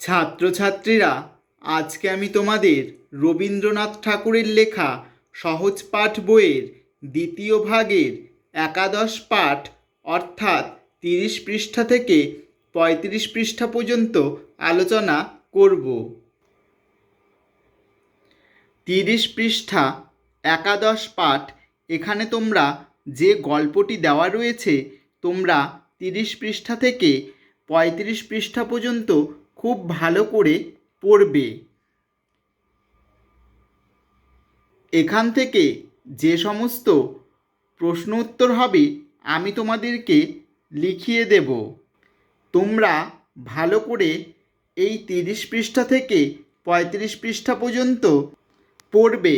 ছাত্রছাত্রীরা, আজকে আমি তোমাদের রবীন্দ্রনাথ ঠাকুরের লেখা সহজ পাঠ বইয়ের দ্বিতীয় ভাগের একাদশ পাঠ, অর্থাৎ তিরিশ পৃষ্ঠা থেকে পঁয়ত্রিশ পৃষ্ঠা পর্যন্ত আলোচনা করব। তিরিশ পৃষ্ঠা, একাদশ পাঠ, এখানে তোমরা যে গল্পটি দেওয়া রয়েছে, তোমরা তিরিশ পৃষ্ঠা থেকে পঁয়ত্রিশ পৃষ্ঠা পর্যন্ত খুব ভালো করে পড়বে। এখান থেকে যে সমস্ত প্রশ্ন উত্তর হবে, আমি তোমাদেরকে লিখিয়ে দেব। তোমরা ভালো করে এই তিরিশ পৃষ্ঠা থেকে পঁয়ত্রিশ পৃষ্ঠা পর্যন্ত পড়বে।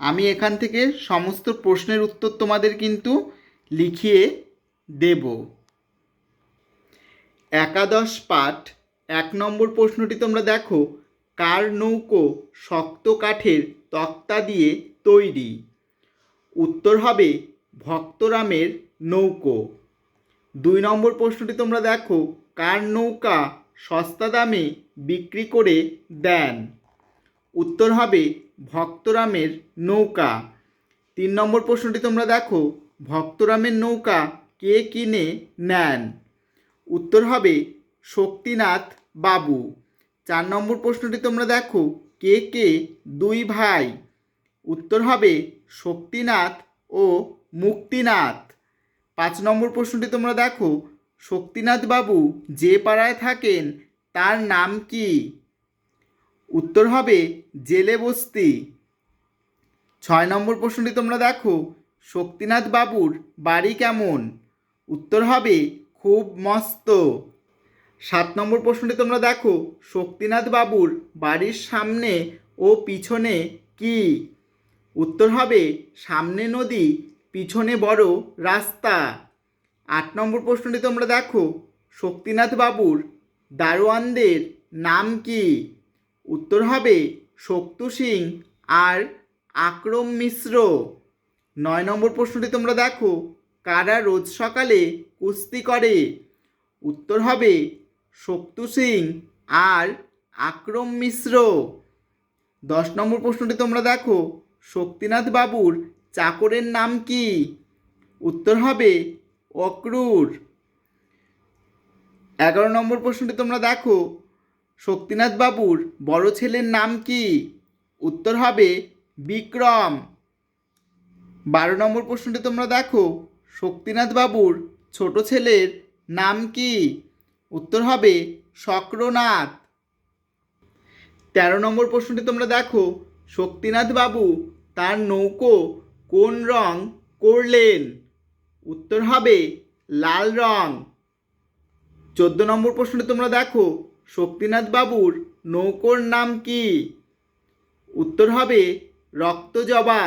আমি এখান থেকে সমস্ত প্রশ্নের উত্তর তোমাদের কিন্তু লিখিয়ে দেব। একাদশ পাঠ এক নম্বর প্রশ্নটি তোমরা দেখো। কার নৌকো শক্ত কাঠের তক্তা দিয়ে তৈরি? উত্তর হবে ভক্তরামের নৌকো। দুই নম্বর প্রশ্নটি তোমরা দেখো, কার নৌকা সস্তা দামে বিক্রি করে দেন? উত্তর হবে ভক্তরামের নৌকা। তিন নম্বর প্রশ্নটি তোমরা দেখো, ভক্তরামের নৌকা কে কিনে নেন? উত্তর হবে শক্তিনাথ বাবু, চার নম্বর প্রশ্নটি তোমরা দেখো। কে কে? দুই ভাই। উত্তর হবে শক্তিনাথ ও মুক্তিনাথ। পাঁচ নম্বর প্রশ্নটি তোমরা দেখো। শক্তিনাথ বাবু যে পাড়ায় থাকেন, তার নাম কি? উত্তর হবে জেলে বস্তি। ছয় নম্বর প্রশ্নটি তোমরা দেখো। শক্তিনাথ বাবুর বাড়ি কেমন? উত্তর হবে খুব মস্ত। সাত নম্বর প্রশ্নটি তোমরা দেখো। শক্তিনাথ বাবুর বাড়ির সামনে ও পিছনে কি? উত্তর হবে, সামনে নদী, পিছনে বড় রাস্তা। আট নম্বর প্রশ্নটি তোমরা দেখো, শক্তিনাথ বাবুর দারোয়ানদের নাম কি? উত্তর হবে, শক্তু সিং আর আক্রম মিশ্র। নয় নম্বর প্রশ্নটি তোমরা দেখো, কারা রোজ সকালে কুস্তি করে? উত্তর হবে শক্তু সিং আর আক্রম মিশ্র। দশ নম্বর প্রশ্নটি তোমরা দেখো। শক্তিনাথ বাবুর চাকরের নাম কি? উত্তর হবে অক্রুর। এগারো নম্বর প্রশ্নটি তোমরা দেখো। শক্তিনাথ বাবুর বড় ছেলের নাম কি? উত্তর হবে বিক্রম। বারো নম্বর প্রশ্নটি তোমরা দেখো। শক্তিনাথ বাবুর ছোট ছেলের নাম কি? উত্তর হবে শক্রনাথ। তেরো নম্বর প্রশ্নটি তোমরা দেখো, শক্তিনাথ বাবু তার নৌকো কোন রং করলেন? উত্তর হবে লাল রং। চোদ্দ নম্বর প্রশ্নটি তোমরা দেখো, শক্তিনাথ বাবুর নৌকোর নাম কি? উত্তর হবে রক্তজবা।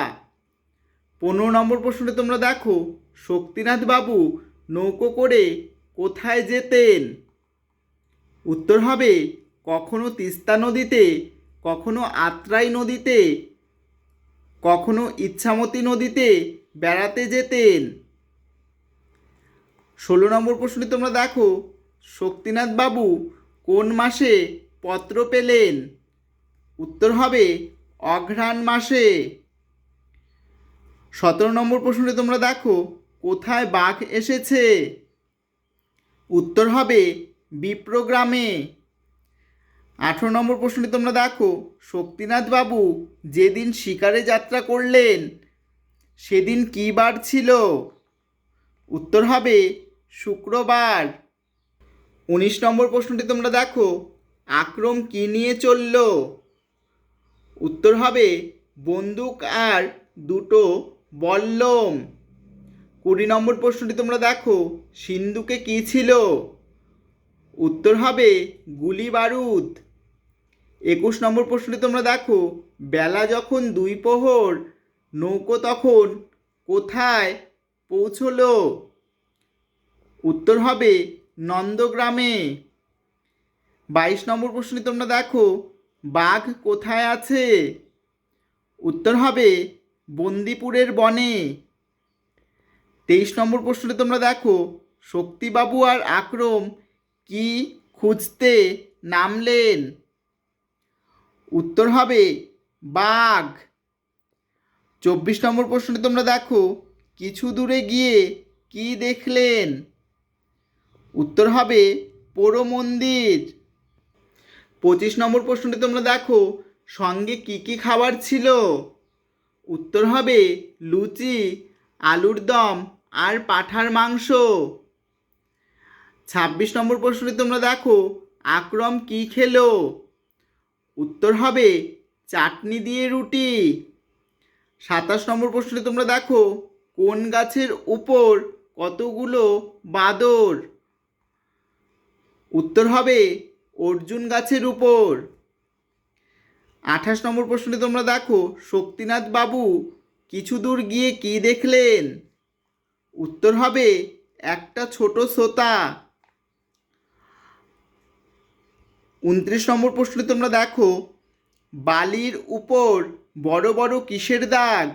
পনেরো নম্বর প্রশ্নটি তোমরা দেখো, শক্তিনাথ বাবু নৌকো করে কোথায় যেতেন? উত্তর হবে, কখনো তিস্তা নদীতে, কখনো আত্রাই নদীতে, কখনো ইচ্ছামতি নদীতে বেড়াতে যেতেন। ষোলো নম্বর প্রশ্নটি তোমরা দেখো, শক্তিনাথ বাবু কোন মাসে পত্র পেলেন? উত্তর হবে, অঘ্রাণ মাসে। সতেরো নম্বর প্রশ্নটি তোমরা দেখো, কোথায় বাঘ এসেছে? উত্তর হবে বিপ্রগ্রামে। আঠেরো নম্বর প্রশ্নটি তোমরা দেখো। শক্তিনাথ বাবু যেদিন শিকারে যাত্রা করলেন, সেদিন কী বার ছিল? উত্তর হবে শুক্রবার। উনিশ নম্বর প্রশ্নটি তোমরা দেখো। আক্রম কী নিয়ে চলল? উত্তর হবে বন্দুক আর দুটো বল্লম। কুড়ি নম্বর প্রশ্নটি তোমরা দেখো। সিন্ধুকে কী ছিল? উত্তর হবে গুলি বারুদ। একুশ নম্বর প্রশ্নটি তোমরা দেখো, বেলা যখন দুই প্রহর, নৌকো তখন কোথায় পৌঁছলো? উত্তর হবে নন্দগ্রামে। বাইশ নম্বর প্রশ্নটি তোমরা দেখো, বাঘ কোথায় আছে? উত্তর হবে বন্দিপুরের বনে। তেইশ নম্বর প্রশ্নটি তোমরা দেখো, শক্তিবাবু আর আক্রম কি খুঁজতে নামলেন? উত্তর হবে বাঘ। চব্বিশ নম্বর প্রশ্নটি তোমরা দেখো। কিছু দূরে গিয়ে কি দেখলেন? উত্তর হবে পোড়ো মন্দির। পঁচিশ নম্বর প্রশ্নটি তোমরা দেখো। সঙ্গে কি কি খাবার ছিল? উত্তর হবে লুচি, আলুর দম আর পাঠার মাংস। ছাব্বিশ নম্বর প্রশ্নটি তোমরা দেখো। আকরম কি খেলো? উত্তর হবে চাটনি দিয়ে রুটি। সাতাশ নম্বর প্রশ্নটি তোমরা দেখো, কোন গাছের উপর কতগুলো বাদর? উত্তর হবে অর্জুন গাছের উপর। আঠাশ নম্বর প্রশ্নটি তোমরা দেখো, শক্তিনাথ বাবু কিছু দূর গিয়ে কি দেখলেন? উত্তর হবে একটা ছোট সোতা। উনত্রিশ নম্বর প্রশ্নটি তোমরা দেখো, বালির উপর বড় বড় কিসের দাগ?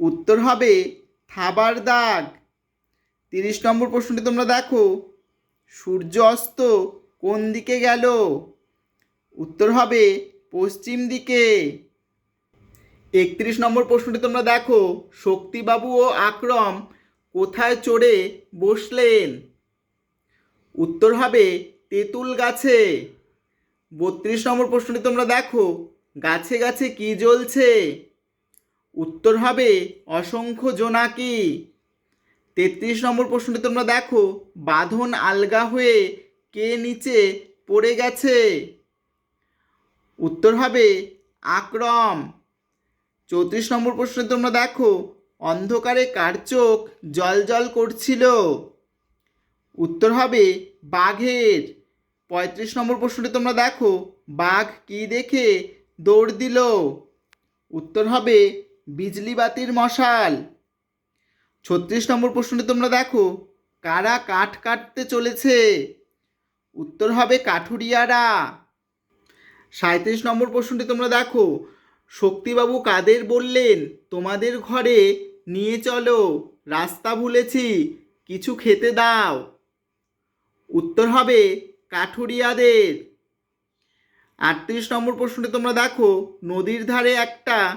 উত্তর হবে, থাবার দাগ। তিরিশ নম্বর প্রশ্নটি তোমরা দেখো, সূর্য অস্ত কোন দিকে গেল? উত্তর হবে, পশ্চিম দিকে। একত্রিশ নম্বর প্রশ্নটি তোমরা দেখো, শক্তিবাবু ও আক্রম কোথায় চড়ে বসলেন? উত্তর হবে তেঁতুল গাছে। বত্রিশ নম্বর প্রশ্নটি তোমরা দেখো। গাছে গাছে কি জ্বলছে? উত্তর হবে অসংখ্য জোনাকি। তেত্রিশ নম্বর প্রশ্নটি তোমরা দেখো। বাঁধন আলগা হয়ে কে নিচে পড়ে গেছে? উত্তর হবে আক্রম। চৌত্রিশ নম্বর প্রশ্নে তোমরা দেখো। অন্ধকারে কার চোখ জল জল করছিল? উত্তর হবে বাঘের। পঁয়ত্রিশ নম্বর প্রশ্নটি তোমরা দেখো। বাঘ কি দেখে? দৌড় দিল। উত্তর হবে বিজলি বাতির মশাল। ছত্রিশ নম্বর প্রশ্নটি তোমরা দেখো। কারা কাঠ কাটতে চলেছে? উত্তর হবে কাঠুরিয়ারা। সাঁত্রিশ নম্বর প্রশ্নটি তোমরা দেখো। শক্তিবাবু কাদের বললেন, তোমাদের ঘরে নিয়ে চলো, রাস্তা ভুলেছি, কিছু খেতে দাও। উত্তর হবে কাঠুরিয়াদের। আটত্রিশ নম্বর প্রশ্নটি তোমরা দেখো। নদীর ধারে একটা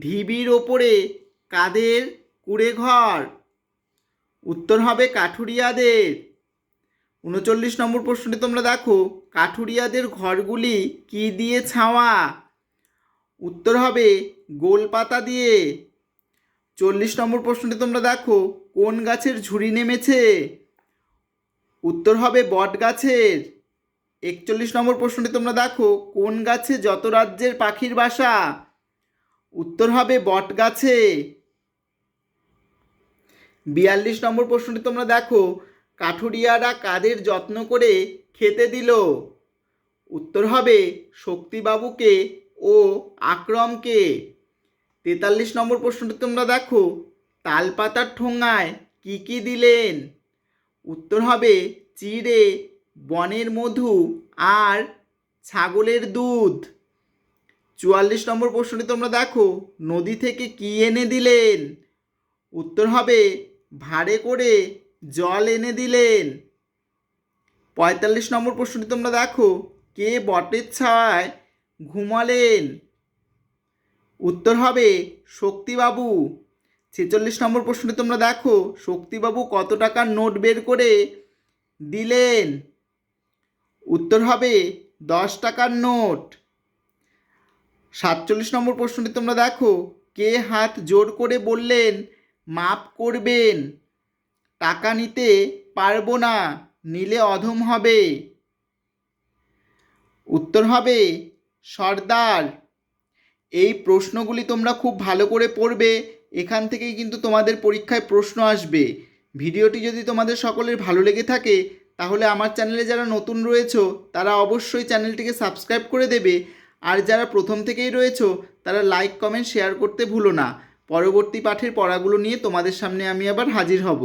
ঢিবির ওপরে কাদের কুড়ে ঘর উত্তর হবে কাঠুরিয়াদের। উনচল্লিশ নম্বর প্রশ্নটি তোমরা দেখো। কাঠুরিয়াদের ঘরগুলি কি দিয়ে ছাওয়া? উত্তর হবে গোলপাতা দিয়ে। চল্লিশ নম্বর প্রশ্নটি তোমরা দেখো। কোন গাছের ঝুড়ি নেমেছে? উত্তর হবে বট গাছের। একচল্লিশ নম্বর প্রশ্নটি তোমরা দেখো, কোন গাছে যত রাজ্যের পাখির বাসা? উত্তর হবে বট গাছে। বিয়াল্লিশ নম্বর প্রশ্নটি তোমরা দেখো, কাঠুরিয়ারা কাদের যত্ন করে খেতে দিল? উত্তর হবে শক্তিবাবুকে ও আক্রমকে। তেতাল্লিশ নম্বর প্রশ্নটি তোমরা দেখো, তালপাতার ঠোঙায় কি কি দিলেন? উত্তর হবে চিড়ে, বনের মধু আর ছাগলের দুধ। চুয়াল্লিশ নম্বর প্রশ্নটি তোমরা দেখো, নদী থেকে কি এনে দিলেন? উত্তর হবে, ভাড়ে করে জল এনে দিলেন। পঁয়তাল্লিশ নম্বর প্রশ্নটি তোমরা দেখো, কে বটের ছায় ঘুমালেন? উত্তর হবে, শক্তিবাবু। ছেচল্লিশ নম্বর প্রশ্নটি তোমরা দেখো, শক্তিবাবু কত টাকার নোট বের করে দিলেন? উত্তর হবে দশ টাকার নোট। সাতচল্লিশ নম্বর প্রশ্নটি তোমরা দেখো, কে হাত জোর করে বললেন, মাপ করবেন, টাকা নিতে পারব না, নিলে অধম হবে। উত্তর হবে সর্দার। এই প্রশ্নগুলি তোমরা খুব ভালো করে পড়বে এখান থেকেই কিন্তু তোমাদের পরীক্ষায় প্রশ্ন আসবে। ভিডিওটি যদি তোমাদের সকলের ভালো লেগে থাকে, তাহলে আমার চ্যানেলে যারা নতুন রয়েছো, তারা অবশ্যই চ্যানেলটিকে সাবস্ক্রাইব করে দেবে। আর যারা প্রথম থেকেই রয়েছো, তারা লাইক, কমেন্ট, শেয়ার করতে ভুলো না। পরবর্তী পাঠের পড়াগুলো নিয়ে তোমাদের সামনে আমি আবার হাজির হব।